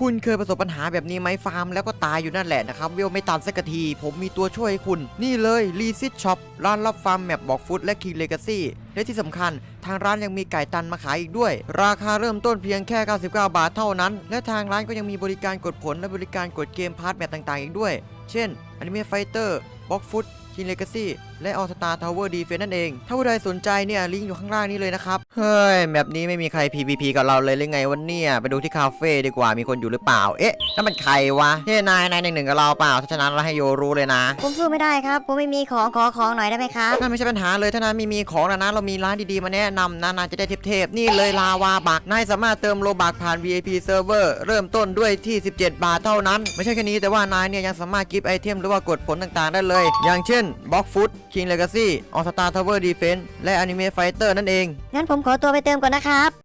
คุณเคยประสบปัญหาแบบนี้ไหมฟาร์มแล้วก็ตายอยู่นั่นแหละนะครับเวลไม่ตันสักที ผมมีตัวช่วยให้คุณ นี่เลยรีซิตช็อปร้านรับฟาร์มแมปบอกฟุตและคิงเลกาซี่และที่สำคัญ ทางร้านยังมีไก่ตันมาขายอีกด้วย ราคาเริ่มต้นเพียงแค่ 99 บาทเท่านั้น และทางร้านก็ยังมีบริการกดผลและบริการกดเกมพาร์ทแมปต่างๆ อีกด้วย เช่นอนิเมะไฟเตอร์บ็อกฟุตคิงเลกาซี่และออสตาทาวเวอร์ดีเฟนนั่นเอง ถ้าผู้ใดสนใจเนี่ยลิงก์อยู่ข้างล่างนี้เลยนะครับ เฮ้ยแบบนี้ไม่มีใคร PVP กับเราเลยหรือไงวันเนี่ย ไปดูที่คาเฟ่ดีกว่ามีคนอยู่หรือเปล่า เอ๊ะนั่นมันใครวะเฮ้ยนายนายหนึ่งหนึ่งกับเราเปล่าถ้าฉะนั้นเราให้โยรู้เลยนะ ผมสู้ไม่ได้ครับ ผมไม่มีของขอของหน่อยได้ไหมครับนั่นไม่ใช่ปัญหาเลยถ้านายมีมีของนะนะเรามีร้านดีๆมาแนะนำนะนายจะได้เทพๆนี่เลยลาวาบักนายสามารถเติมโลบักผ่าน VIP Server เริ่มต้นด้วยที่ 17 บาทเท่านั้น ไม่ใช่แค่นี้แต่ว่านายเนี่ยยังสามารถกิฟต์ไอเทมหรือว่ากดผลต่างๆ ได้เลย อย่างเช่น Box Food King Legacy All Star Tower Defense และ Anime Fighter นั่นเอง งั้นผมขอตัวไปเติมก่อนนะครับ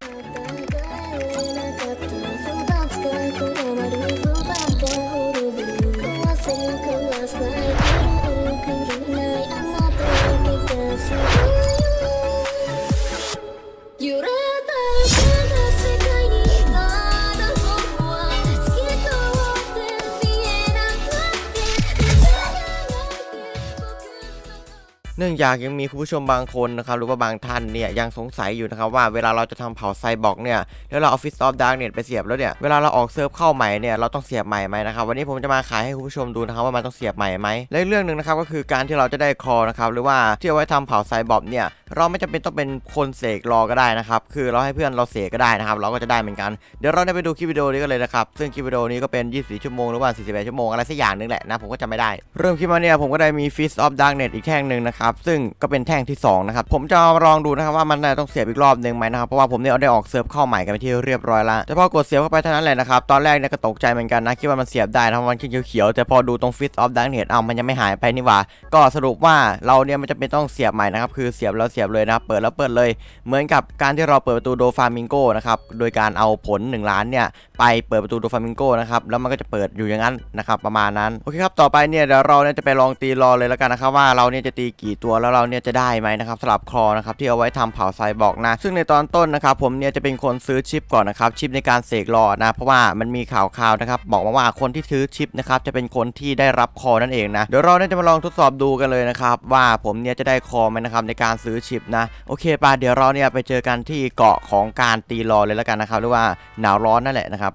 เนื่องจากยังมีคุณผู้ชมบางคนนะครับหรือว่าบางท่านเนี่ยยังสงสัยอยู่นะครับว่าเวลาเราจะทำเผาไซบอร์กเนี่ยแล้วเราเอาฟิสออฟดาร์กเน็ตไปเสียบแล้วเนี่ยเวลาเราออกเซิร์ฟเข้าใหม่เนี่ยเราต้องเสียบใหม่ไหมนะครับวันนี้ผมจะมาขายให้คุณผู้ชมดูนะครับว่ามันต้องเสียบใหม่ไหมและเรื่องหนึ่งนะครับก็คือการที่เราจะได้คอนะครับหรือว่าที่เอาไว้ทำเผาไซบอร์กเนี่ยเราไม่จำเป็นต้องเป็นคนเสกรอก็ได้นะครับคือเราให้เพื่อนเราเสกก็ได้นะครับเราก็จะได้เหมือนกันเดี๋ยวเราได้ไปดูคลิปวิดีโอนี้กันเลยนะครับซึ่งคลิปวิดีโอนี้ก็เป็น 24 ชั่วโมงหรือว่า48ชั่วโมงอะไรสักอย่างนึงแหละนะผมก็จำไม่ได้ เริ่มคลิปมาเนี่ยผมก็ได้มี Fist of Darkness อีกแท่งหนึ่งนะครับซึ่งก็เป็นแท่งที่สองนะครับผมจะลองดูนะครับว่ามันจะต้องเสียบอีกรอบหนึ่งไหมนะครับเพราะว่าผมเนี่ยได้ออกเซิร์ฟเข้าใหม่กันไปที่เรียบร้อยแล้วแต่พอกดเสียบเข้าไปเท่านั้นแหละนะครับตอนแรกเนี่ยก็ตกใจเหมือนกันนะคิดว่ามันเสียบได้นะเพราะมันขึ้นเขียวๆแต่พอดูตรง Fist of Darkness เอามันยังไม่หายไปนี่หว่าก็สรุปว่าเราเนี่ยมันจะเป็นต้องเสียบใหม่นะครับคือเสียบแล้วเสียบเลยนะเปิดแล้วเปิดเลย เหมือนกับการที่เราเปิดประตูโดฟามิงโกนะครับโดยการเอาผล 1 ล้านเนี่ยไปเปิดประตูโดฟามิงโกนะครับแล้วมันก็จะเปิดอยู่อย่างนั้นนะครับประมาณนั้นโอเคครับต่อไปเนี่ยเดี๋ยวเราเนี่ยจะไปลองตีรอเลยแล้วกันนะครับว่าเราเนี่ยจะตีกี่ตัวแล้วเราเนี่ยจะได้ไหมนะครับสลับคอนะครับที่เอาไว้ทำเผาไซบอร์กนะ ซึ่งในตอนต้นนะครับผมเนี่ยจะเป็นคนซื้อชิปก่อนนะครับชิปในการเสกรอนะ เพราะว่ามันมีข่าวข่าวนะครับบอกมาว่าคนที่ซื้อชิปนะครับจะเป็นคนที่ได้รับคอนั่นเองนะเดี๋ยวเราเนี่ยจะมาลองทดสอบดูกันเลยนะครับว่าผมเนี่ยจะได้คอไหมนะครับในการซื้อชิปนะโอเคป่ะเดี๋ยวเราเนี่ยไปเจอกันที่เกาะของการตีรอเลยแล้วกันนะครับหรือว่าหนาวร้อนนั่นแหละนะครับ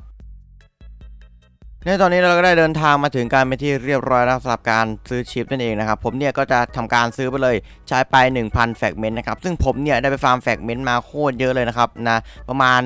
ในตอนนี้เราก็ได้เดินทางมาถึงการเป็นที่เรียบร้อยแล้วสำหรับการซื้อชิปนั่นเองนะครับผมเนี่ยก็จะทำการซื้อไปเลยใช้ไป 1,000แฟกเมนต์นะครับซึ่งผมเนี่ยได้ไปฟาร์มแฟกเมนต์มาโคตรเยอะเลยนะครับนะประมาณ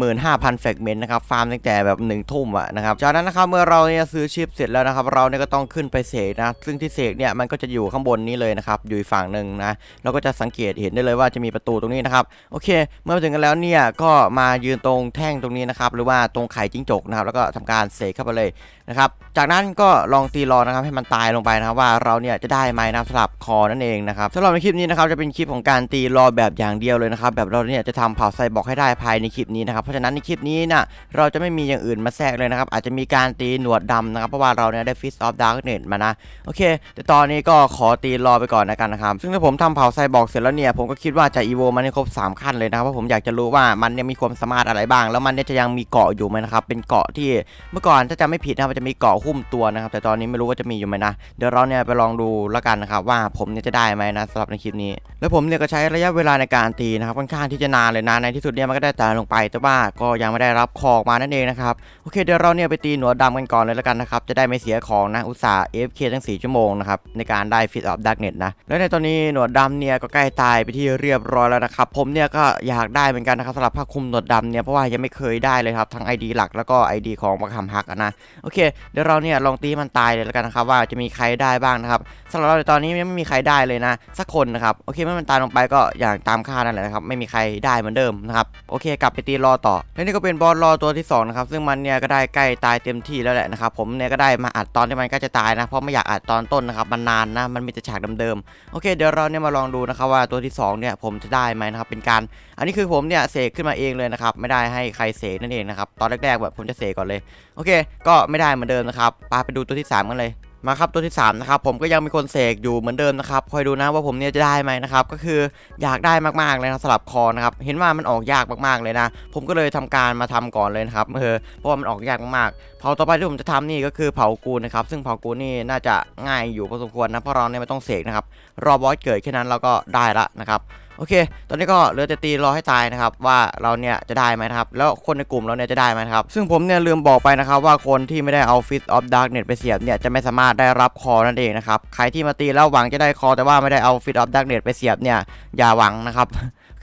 15,000แฟกเมนต์นะครับฟาร์มตั้งแต่แบบ1ทุ่มอะนะครับจากนั้นนะครับเมื่อเราเนี่ยซื้อชิปเสร็จแล้วนะครับเราเนี่ยก็ต้องขึ้นไปเสกนะซึ่งที่เสกเนี่ยมันก็จะอยู่ข้างบนนี้เลยนะครับอยู่ฝั่งหนึ่งนะเราก็จะสังเกตเห็นได้เลยว่าจะมีประตูตรงนี้นะครับโอเค เมื่อถึงกันแล้วเนี่ยก็มายืนตรงแท่งตรงนี้นะครับหรือว่าตรงไข่จิ้งจกนะครับแล้วก็ทำการเสกเข้าไปเลยนะครับ จากนั้นก็ลองตีรอนะครับให้มันตายลงไปนะครับว่าเราเนี่ยจะได้ไหมนะครับสำหรับคอนั่นเองนะครับสำหรับในคลิปนี้นะครับจะเป็นคลิปของการตีรอแบบอย่างเดียวเลยนะครับแบบเราเนี่ยจะทำเผาไซบอกให้ได้ภายในคลิปนี้นะครับเพราะฉะนั้นในคลิปนี้นะเราจะไม่มีอย่างอื่นมาแทรกเลยนะครับอาจจะมีการตีหนวดดำนะครับเพราะว่าเราเนี่ยได้ฟิสออฟดาร์กเน็ตมานะโอเค แต่ตอนนี้ก็ขอตีรอไปก่อนนะกันนะครับซึ่งถ้าผมทำเผาไซบอกเสร็จแล้วเนี่ยผมก็คิดว่าจะอีโวมันให้ครบสามขั้นเลยนะครับเพราะผมอยากจะรู้ว่ามันเนี่ยมีความสามารถอะไรบ้าง แล้วมันเนี่ยจะยังมีเกาะอยู่ไหมนะครับเป็นเกาะที่เมื่อก่อนถ้าจำไม่ผิดนะครับมันจะมีเกาะหุ้มตัวนะครับ แต่ตอนนี้ไม่รู้ว่าจะมีอยู่ไหมนะ เดี๋ยวเราเนี่ยไปลองดูแล้วกันนะครับว่าผมเนี่ยจะได้ไหมนะสำหรับในคลิปนี้ แล้วผมเนี่ยก็ใช้ระยะเวลาในการตีนะครับค่อนข้างที่จะนานเลยนะในที่สุดเนี่ยมันก็ได้ตาลงไป แต่ว่าก็ยังไม่ได้รับของมานั่นเองนะครับโอเคเดี๋ยวเราเนี่ยไปตีหนวดดำกันก่อนเลยแล้วกันนะครับจะได้ไม่เสียของนะอุตส่าห์ AFK ทั้ง 4 ชั่วโมงนะครับในการได้ Fit of Darknet นะแล้วในตอนนี้หนวดดำเนี่ยก็ใกล้ตายไปที่เรียบร้อยแล้วนะครับผมเนี่ยก็อยากได้เหมือนกันนะครับสำหรับผ้าคลุมหนวดดำเนี่ยเพราะว่ายังไม่เคยได้เลยครับทั้ง ID หลักแล้วก็ ID ของบักคำฮักนะโอเคเดี๋ยวเราเนี่ยลองตีมันตายเลยแล้วกันนะครับว่าจะมีใครได้บ้างนะครับสำหรับเราในตอนนี้ยังไม่มีใครได้เลยนะ สักคนนะครับโอเคเมื่อมันตายลงไปก็อย่างตามคาดนั่นแหละนะครับไม่มีใครได้เหมือนเดิมนะครับโอเค กลับไปตีรอต่อและนี่ก็เป็นบอสรอตัวที่สองนะครับซึ่งมันเนี่ยก็ได้ใกล้ตายเต็มที่แล้วแหละนะครับผมเนี่ยก็ได้มาอัดตอนที่มันใกล้จะตายนะเพราะไม่อยากอัดตอนต้นนะครับมันนานนะมันมีแต่ฉากเดิมๆโอเคเดี๋ยวเราเนี่ยมาลองดูนะครับว่าตัวที่สองเนี่ยผมจะได้ไหมนะครับเป็นการ อันนี้คือผมเนี่ยเสกขึ้นมาเองเลยนะครับไม่ได้ให้ใครเสกนั่นเองนะครับตอนแรกๆแบบผมจะเสกก่อนเลยโอเค ก็ไม่ได้เหมือนเดิมนะครับปาไปดูตัวที่ 3 กันเลยมาครับตัวที่3นะครับผมก็ยังมีคนเสกอยู่เหมือนเดิมนะครับคอยดูนะว่าผมเนี่ยจะได้ไหมนะครับก็คืออยากได้มากๆเลยนะสลับคอนะครับเห็นว่ามันออกยากมากๆเลยนะ ผมก็เลยทำการมาทำก่อนเลยนะครับเออเพราะว่ามันออกยากมากๆเผาต่อไปที่ผมจะทำนี่ก็คือเผากูนะครับซึ่งเผากูนี่น่าจะง่ายอยู่พอสมควรนะเพราะเราเนี่ยไม่ต้องเสกนะครับรอบอสเกิดแค่นั้นเราก็ได้ละนะครับ โอเค ตอนนี้ก็เหลือแต่ตีรอให้ตายนะครับว่าเราเนี่ยจะได้ไหมนะครับแล้วคนในกลุ่มเราเนี่ยจะได้ไหมครับซึ่งผมเนี่ยลืมบอกไปนะครับว่าคนที่ไม่ได้เอาฟิสออฟดาร์กเน็ตไปเสียบเนี่ยจะไม่สามารถได้รับคอนั่นเองนะครับใครที่มาตีแล้วหวังจะได้คอแต่ว่าไม่ได้เอาฟิสออฟดาร์กเน็ตไปเสียบเนี่ยอย่าหวังนะครับ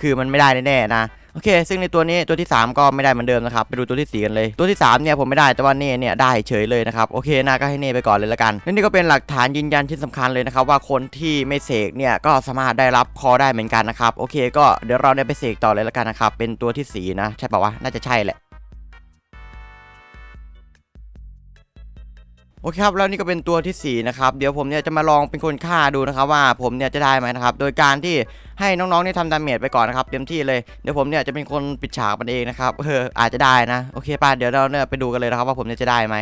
คือมันไม่ได้แน่ๆนะ โอเค ซึ่งในตัวนี้ตัวที่ 3 ก็ไม่ได้เหมือนเดิมนะครับ ไปดูตัวที่ 4 กันเลย ตัวที่3เนี่ยผมไม่ได้ แต่ว่าเน่เนี่ยได้เฉยเลยนะครับ โอเคนาก็ให้เน่ไปก่อนเลยละกันและนี่ก็เป็นหลักฐานยืนยันที่สำคัญเลยนะครับว่าคนที่ไม่เสกเนี่ยก็สามารถได้รับคอได้เหมือนกันนะครับ โอเค ก็เดี๋ยวเราเนี่ยไปเสกต่อเลยละกันนะครับ เป็นตัวที่สี่นะ ใช่ป่าวะ น่าจะใช่แหละ โอเคครับแล้วนี่ก็เป็นตัวที่ 4 นะครับ เดี๋ยวผมเนี่ยจะมาลองเป็นคนฆ่าดูนะครับ ว่าผมเนี่ยจะได้ไหมนะครับ โดยการที่ให้น้องๆนี่ทำดาเมจไปก่อนนะครับเต็มที่เลยเดี๋ยวผมเนี่ยจะเป็นคนปิดฉากมันเองนะครับเอออาจจะได้นะโอเคป่ะเดี๋ยวเราเนี่ยไปดูกันเลยนะครับว่าผมเนี่ยจะได้ไหม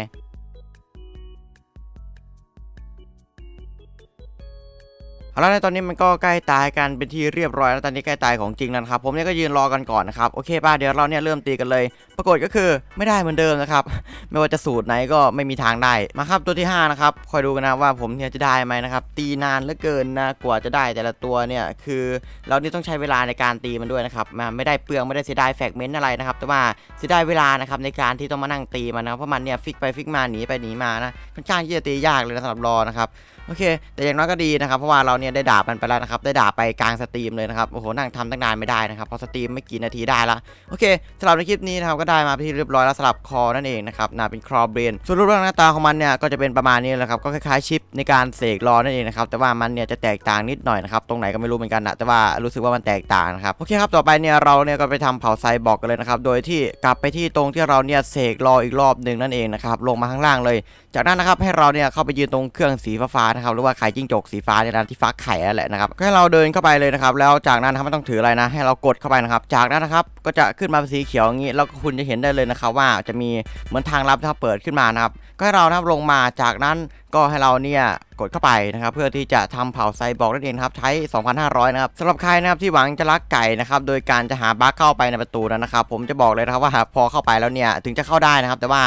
เอาละในตอนนี้มันก็ใกล้ตายกันเป็นที่เรียบร้อยแล้วตอนนี้ใกล้ตายของจริงแล้วครับผมเนี่ยก็ยืนรอกันก่อนนะครับโอเคป่ะเดี๋ยวเราเนี่ยเริ่มตีกันเลย ปรากฏก็คือไม่ได้เหมือนเดิมนะครับไม่ว่าจะสูตรไหนก็ไม่มีทางได้มาครับตัวที่5นะครับคอยดูกันนะว่าผมเนี่ยจะได้ไหมนะครับตีนานเหลือเกินนะกว่าจะได้แต่ละตัวเนี่ยคือเรานี่ต้องใช้เวลาในการตีมันด้วยนะครับมาไม่ได้เปลืองไม่ได้เสียดายแฟกเมนต์อะไรนะครับแต่ว่าเสียดายเวลานะครับในการที่ต้องมานั่งตีมันนะเพราะมันเนี่ยฟิกไปฟิกมาหนีไปหนีมานะค่อนข้างที่จะตียากเลยนะสำหรับรอนะครับ โอเค แต่อย่างน้อยก็ดีนะครับ เพราะว่าเราเนี่ยได้ดาบมันไปแล้วนะครับ ได้ดาบไปกลางสตรีมเลยนะครับ โอ้โห นั่งทำตั้งนานไม่ได้นะครับเพอสตรีมไม่กี่นาทีได้ละโอเคสำหรับในคลิปนี้นะครับ ก็ได้มาที่เรียบร้อยแล้วสำหรับคอนั่นเองนะครับน่าเป็นครอเบรนส่วนรูปร่างหน้าตาของมันเนี่ย ก็จะเป็นประมาณนี้แหละครับ ก็คล้ายๆชิปในการเสกรอนั่นเองนะครับ แต่ว่ามันเนี่ยจะแตกต่างนิดหน่อยนะครับ ตรงไหนก็ไม่รู้เหมือนกันนะแต่ว่ารู้สึกว่ามันแตกต่างนะครับ โอเคครับ ต่อไปเนี่ยเราเนี่ยก็ไปทำเผาไซบอร์กกันเลยนะครับ โดยที่กลับไปที่ตรงที่เราเนี่ยเสกรออีกรอบหนึ่งนั่นเองนะครับ ลงมาข้างล่างเลย จากนั้นนะครับให้เราเนี่ยเข้าไปยืนตรงเครื่องสีฟ้านะครับหรือว่าไข่จิ้งจกสีฟ้าเนี่ยนะที่ฟักไข่นั่นแหละนะครับให้เราเดินเข้าไปเลยนะครับแล้วจากนั้นนะครับไม่ต้องถืออะไรนะ ให้เรากดเข้าไปนะครับ จากนั้นนะครับก็จะขึ้นมาเป็นสีเขียวอย่างนี้แล้วก็คุณจะเห็นได้เลยนะครับว่าจะมีเหมือนทางลับนะครับเปิดขึ้นมานะครับก็ให้เรานะครับลงมาจากนั้นก็ให้เราเนี่ยกดเข้าไปนะครับเพื่อที่จะทำเผาไซบอร์กนั่นเองครับใช้ 2,500 นะครับสำหรับใครนะครับที่หวังจะลักไก่นะครับโดยการจะหาบั๊กเข้าไปในประตูนั้นนะครับผมจะบอกเลยนะครับว่าพอเข้าไปแล้วเนี่ยถึงจะเข้าได้นะครับ แต่ว่า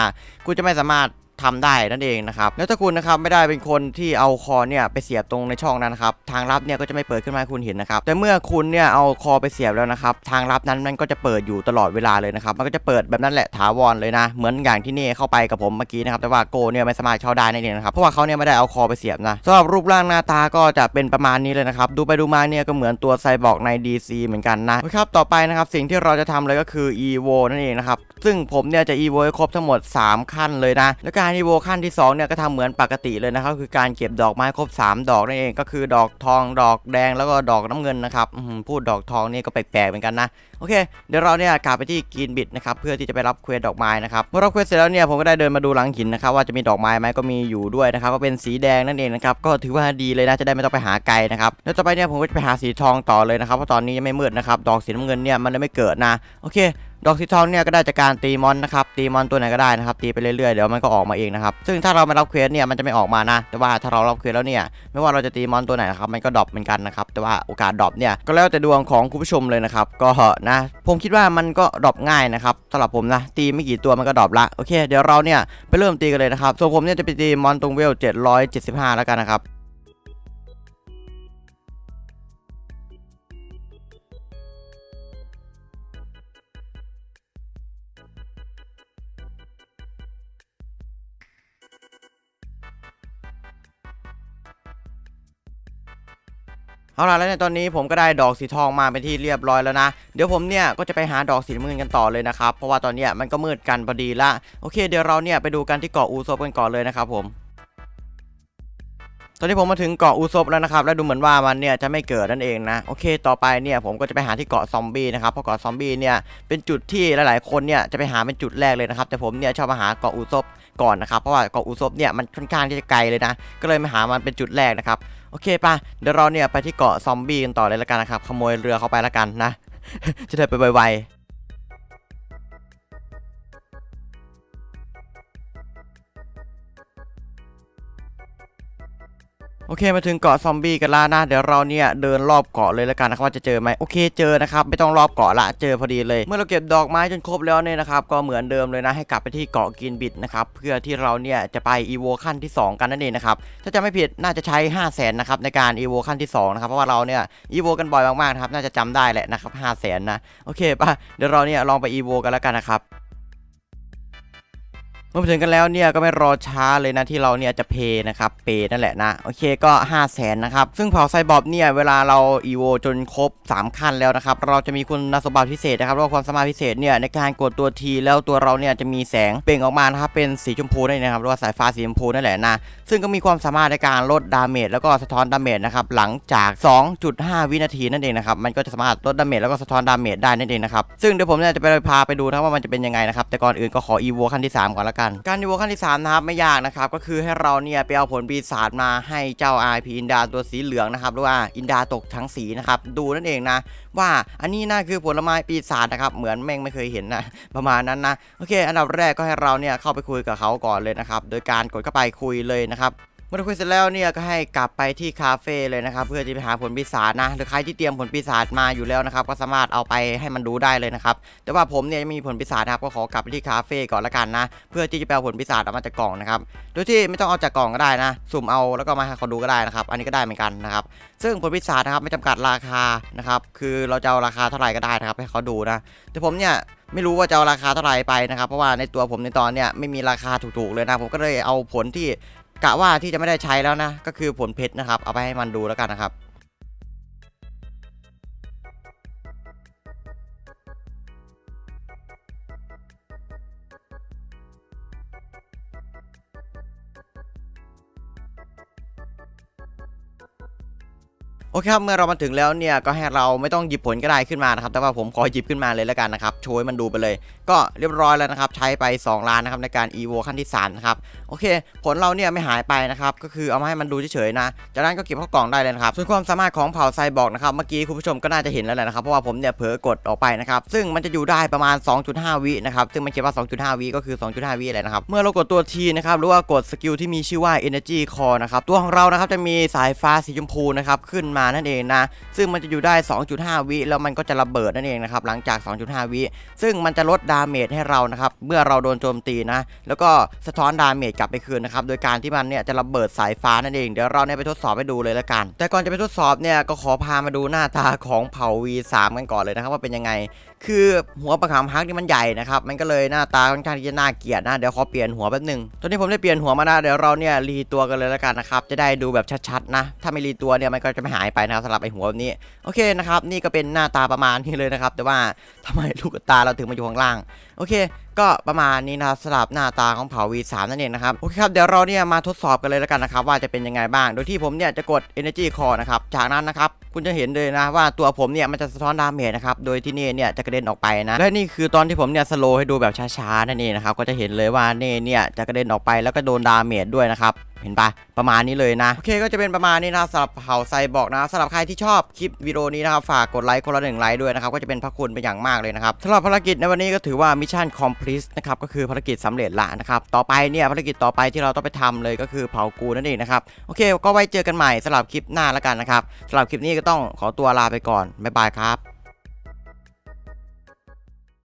คุณจะไม่สามารถ ทำได้นั่นเองนะครับแล้วถ้าคุณนะครับไม่ได้เป็นคนที่เอาคอเนี่ยไปเสียบตรงในช่องนั้นนะครับทางลับเนี่ยก็จะไม่เปิดขึ้นมาคุณเห็นนะครับแต่เมื่อคุณเนี่ยเอาคอไปเสียบแล้วนะครับทางลับนั้นมันก็จะเปิดอยู่ตลอดเวลาเลยนะครับมันก็จะเปิดแบบนั้นแหละถาวรเลยนะ เหมือนอย่างที่เน่เข้าไปกับผมเมื่อกี้นะครับแต่ว่าโกเนี่ยไม่สามารถเข้าได้นั่นเองนะครับเพราะว่าเขาเนี่ยไม่ได้เอาคอไปเสียบนะสำหรับรูปร่างหน้าตาก็จะเป็นประมาณนี้เลยนะครับดูไปดูมาเนี่ยก็เหมือนตัวไซบอร์กใน DC เหมือนกันนะครับต่อไปนะครับสิ่งที่เราจะทำเลยก็คือ EVO นั่นเองนะครับซึ่งผมเนี่ยจะ EVO ครบทั้งหมด 3 ขั้นเลยนะแล้วการ EVO ขั้นที่2เนี่ยก็ทำเหมือนปกติเลยนะครับคือการเก็บดอกไม้ครบ 3 ดอกนั่นเองก็คือดอกทองดอกแดงแล้วก็ดอกน้ำเงินนะครับพูดดอกทองนี่ก็แปลกๆเหมือนกันนะโอเคเดี๋ยวเราเนี่ยกลับไปที่กินบิดนะครับเพื่อที่จะไปรับเควสดอกไม้นะครับเมื่อรับเควสเสร็จแล้วเนี่ยผมก็ได้เดินมาดูหลังหินนะครับว่าจะมีดอกไม้ไหมก็มีอยู่ด้วยนะครับก็เป็นสีแดงนั่นเองนะครับก็ถือว่าดีเลยนะจะได้ไม่ต้องไปหาไกลนะครับแล้วต่อไปเนี่ยผมก็จะไปหาสีทองต่อเลยนะครับเพราะตอนนี้ยังไม่มืดนะครับดอกสีน้ำเงินเนี่ยมันไม่เกิดนะโอเค ดอกสีทองเนี่ยก็ได้จากการตีมอนนะครับตีมอนตัวไหนก็ได้นะครับตีไปเรื่อยๆเดี๋ยวมันก็ออกมาเองนะครับซึ่งถ้าเราไม่รับเควสเนี่ยมันจะไม่ออกมานะ แต่ว่าถ้าเรารับเควสแล้วเนี่ยไม่ว่าเราจะตีมอนตัวไหนนะครับมันก็ดรอปเหมือนกันนะครับแต่ว่าโอกาสดรอปเนี่ยก็แล้วแต่ดวงของคุณผู้ชมเลยนะครับก็นะผมคิดว่ามันก็ดรอปง่ายนะครับสำหรับผมนะตีไม่กี่ตัวมันก็ดรอปละโอเค เดี๋ยวเราเนี่ยไปเริ่มตีกันเลยนะครับส่วนผมเนี่ยจะไปตีมอนตรงเวล775 แล้วกันนะครับ เอาล่ะแล้วในตอนนี้ผมก็ได้ดอกสีทองมาเป็นที่เรียบร้อยแล้วนะ เดี๋ยวผมเนี่ยก็จะไปหาดอกสีน้ำเงินกันต่อเลยนะครับ เพราะว่าตอนเนี้ยมันก็มืดกันพอดีละโอเค เดี๋ยวเราเนี่ยไปดูกันที่เกาะอูซบกันก่อนเลยนะครับผมตอนนี้ผมมาถึงเกาะอูซบแล้วนะครับ แล้วดูเหมือนว่ามันเนี่ยจะไม่เกิดนั่นเองนะ โอเค ต่อไปเนี่ยผมก็จะไปหาที่เกาะซอมบี้นะครับ เพราะเกาะซอมบี้เนี่ยเป็นจุดที่หลายๆ คนเนี่ยจะไปหาเป็นจุดแรกเลยนะครับ แต่ผมเนี่ยชอบมาหาเกาะอูซบก่อนนะครับ เพราะว่าเกาะอูซบเนี่ยมันค่อนข้างที่จะไกลเลยนะ ก็เลยมาหามันเป็นจุดแรกนะครับ โอเคป่ะเดี๋ยวเราเนี่ยไปที่เกาะซอมบี้กันต่อเลยละกันนะครับ ขโมยเรือเข้าไปละกันนะ จะได้ไปไวๆ โอเคมาถึงเกาะซอมบี้กันแล้วนะเดี๋ยวเราเนี่ยเดินรอบเกาะเลยแล้วกันนะครับว่าจะเจอไหมโอเคเจอนะครับไม่ต้องรอบเกาะละเจอพอดีเลย เมื่อเราเก็บดอกไม้จนครบแล้วเนี่ยนะครับก็เหมือนเดิมเลยนะให้กลับไปที่เกาะกินบิดนะครับเพื่อที่เราเนี่ยจะไปอีโวขั้นที่ 2 กันนั่นเองนะครับถ้าจะไม่ผิดน่าจะใช้ 5 0 0แสนนะครับในการอีโวขั้นที่2นะครับเพราะว่าเราเนี่ยอีโวกันบ่อยมากๆนะครับน่าจะจำได้แหละนะครับ5 0 0แสนนะโอเคป่ะเดี๋ยวเราเนี่ยลองไปอีโวกันแล้วกันนะครับ เมื่อมาถึงกันแล้วเนี่ยก็ไม่รอช้าเลยนะที่เราเนี่ยจะเพย์นะครับเปย์นั่นแหละนะโอเคก็ 5 0 0แสนนะครับซึ่งเผาไซบอบเนี่ยเวลาเราอีโวจนครบ 3 ขั้นแล้วนะครับเราจะมีคุณสมบัติพิเศษนะครับด้วก็ความสามารถพิเศษเนี่ยในการกดตัวทีแล้วตัวเราเนี่ยจะมีแสงเปล่งออกมานะครับเป็นสีชมพูนั่นเองนะครับหรือว่าสายฟ้าสีชมพูนั่นแหละนะซึ่งก็มีความสามารถในการลดดาเมจแล้วก็สะท้อนดาเมจนะครับหลังจาก 2.5 วินาทีนั่นเองนะครับมันก็จะสามารถลดดาเมจแล้วก็สะท้อนดาเมจได้นั่นเองนะครับซึ่งเดี๋ยวผมเนี่ยจะไปพาไปดูนะครับว่ามันจะเป็นยังไงนะครับแต่ก่อนอื่นก็ขออีโวขั้นที่ 3 ก่อนละกัน การดีโวขั้นที่3นะครับไม่ยากนะครับก็คือให้เราเนี่ยไปเอาผลปีศาจมาให้เจ้า RP อินดาตัวสีเหลืองนะครับหรือว่าอินดาตกทั้งสีนะครับดูนั่นเองนะ ว่าอันนี้น่าคือผลไม้ปีศาจนะครับเหมือนแม่งไม่เคยเห็นนะประมาณนั้นนะโอเค อันดับแรกก็ให้เราเนี่ยเข้าไปคุยกับเขาก่อนเลยนะครับโดยการกดเข้าไปคุยเลยนะครับ เมื่อคุยเสร็จแล้วเนี่ยก็ให้กลับไปที่คาเฟ่เลยนะครับเพื่อที่ไปหาผลปีศาจนะหรือใครที่เตรียมผลปีศาจมาอยู่แล้วนะครับก็สามารถเอาไปให้มันดูได้เลยนะครับแต่ว่าผมเนี่ยไม่มีผลปีศาจนะครับก็ขอกลับไปที่คาเฟ่ก่อนละกันนะ เพื่อที่จะไปเอาผลปีศาจออกมาจากกล่องนะครับโดยที่ไม่ต้องเอาจากกล่องก็ได้นะ สุ่มเอาแล้วก็มาให้เขาดูก็ได้นะครับ อันนี้ก็ได้เหมือนกันนะครับซึ่งผลปีศาจนะครับไม่จำกัดราคานะครับคือเราจะเอาราคาเท่าไหร่ก็ได้นะครับให้เขาดูนะ แต่ผมเนี่ยไม่รู้ว่าจะเอาราคาเท่าไหร่ไปนะครับ เพราะว่าในตัวผมในตอนเนี้ยไม่มีราคาถูกๆเลยนะ ผมก็เลยเอาผลที่ กะว่าที่จะไม่ได้ใช้แล้วนะ ก็คือผลเพชรนะครับ เอาไปให้มันดูแล้วกันนะครับ เคครับเมื่อเรามาถึงแล้วเนี่ยก็ให้เราไม่ต้องหยิบผลก็ได้ขึ้นมานะครับแต่ว่าผมขอหยิบขึ้นมาเลยแล้วกันนะครับโชว์มันดูไปเลย ก็เรียบร้อยแล้วนะครับใช้ไป 2 ล้านนะครับในการ EVO ขั้นที่3นะครับโอเค ผลเราเนี่ยไม่หายไปนะครับก็คือเอามาให้มันดูเฉยๆนะจากนั้นก็เก็บเข้ากล่องได้เลยนะครับส่วนความสามารถของเผ่าไซบอร์กนะครับเมื่อกี้คุณผู้ชมก็น่าจะเห็นแล้วแหละนะครับเพราะว่าผมเนี่ยเผลอกดออกไปนะครับซึ่งมันจะอยู่ได้ประมาณ 2.5 วินะครับซึ่งมันเขียนว่า 2.5 วิก็คือ 2.5 วิอะไรนะครับเมื่อเรากดตัว T นะครับหรือว่ากดสกิลที่มีชื่อว่า Energy Core นะครับตัวของเรานะครับจะมีสายฟ้าสีชมพูนะครับขึ้นมานั่นเองนะ ซึ่งมันจะอยู่ได้ 2.5 วิแล้วมันก็จะระเบิดนั่นเองนะครับหลังจาก 2.5 วิซึ่งมันจะลดดาเมจให้เรานะครับเมื่อเราโดนโจมตีนะ แล้วก็สะท้อนดาเมจกลับไปคืนนะครับโดยการที่มันเนี่ยจะระเบิดสายฟ้านั่นเองเดี๋ยวเราเนี่ยไปทดสอบให้ดูเลยละกัน แต่ก่อนจะไปทดสอบเนี่ยก็ขอพามาดูหน้าตาของเผ่า V3 กันก่อนเลยนะครับว่าเป็นยังไง คือหัวประคำฮักนี่มันใหญ่นะครับมันก็เลยหน้าตาค่อนข้างที่จะน่าเกลียดนะเดี๋ยวขอเปลี่ยนหัวแป๊บหนึงตอนนี้ผมได้เปลี่ยนหัวมาแล้วเดี๋ยวเราเนี่ยรีตัวกันเลยแล้วกันนะครับจะได้ดูแบบชัดๆนะถ้าไม่รีตัวเนี่ยมันก็จะไม่หายไปนะครับสำหรับไอหัวแบบนี้โอเคนะครับนี่ก็เป็นหน้าตาประมาณนี้เลยนะครับแต่ว่าทำไมลูกตาเราถึงมาอยู่ข้างล่าง โอเค ก็ประมาณนี้นะครับสำหรับหน้าตาของเผ่า V3 นั่นเองนะครับโอเคครับเดี๋ยวเราเนี่ยมาทดสอบกันเลยแล้วกันนะครับว่าจะเป็นยังไงบ้าง โดยที่ผมเนี่ยจะกด Energy Core นะครับจากนั้นนะครับคุณจะเห็นเลยนะว่าตัวผมเนี่ยมันจะสะท้อนดาเมจนะครับโดยที่เน่เนี่ยจะกระเด็นออกไปนะและนี่คือตอนที่ผมเนี่ยสโลให้ดูแบบช้าๆนั่นเองนะครับก็จะเห็นเลยว่าเน่เนี่ยจะกระเด็นออกไปแล้วก็โดนดาเมจด้วยนะครับ เห็นปะประมาณนี้เลยนะโอเคก็จะเป็นประมาณนี้นะสำหรับเผาไซบอกนะสำหรับใครที่ชอบคลิปวิดีโอนี้นะครับฝากกดไลค์คนละหนึ่งไลค์ด้วยนะครับก็จะเป็นพระคุณเป็นอย่างมากเลยนะครับสำหรับภารกิจในวันนี้ก็ถือว่ามิชชั่นคอมพลีทนะครับก็คือภารกิจสำเร็จละนะครับต่อไปเนี่ยภารกิจต่อไปที่เราต้องไปทำเลยก็คือเผากูนั่นเองนะครับโอเคก็ไว้เจอกันใหม่สำหรับคลิปหน้าแล้วกันนะครับสำหรับคลิปนี้ก็ต้องขอตัวลาไปก่อนบ๊ายบายครับ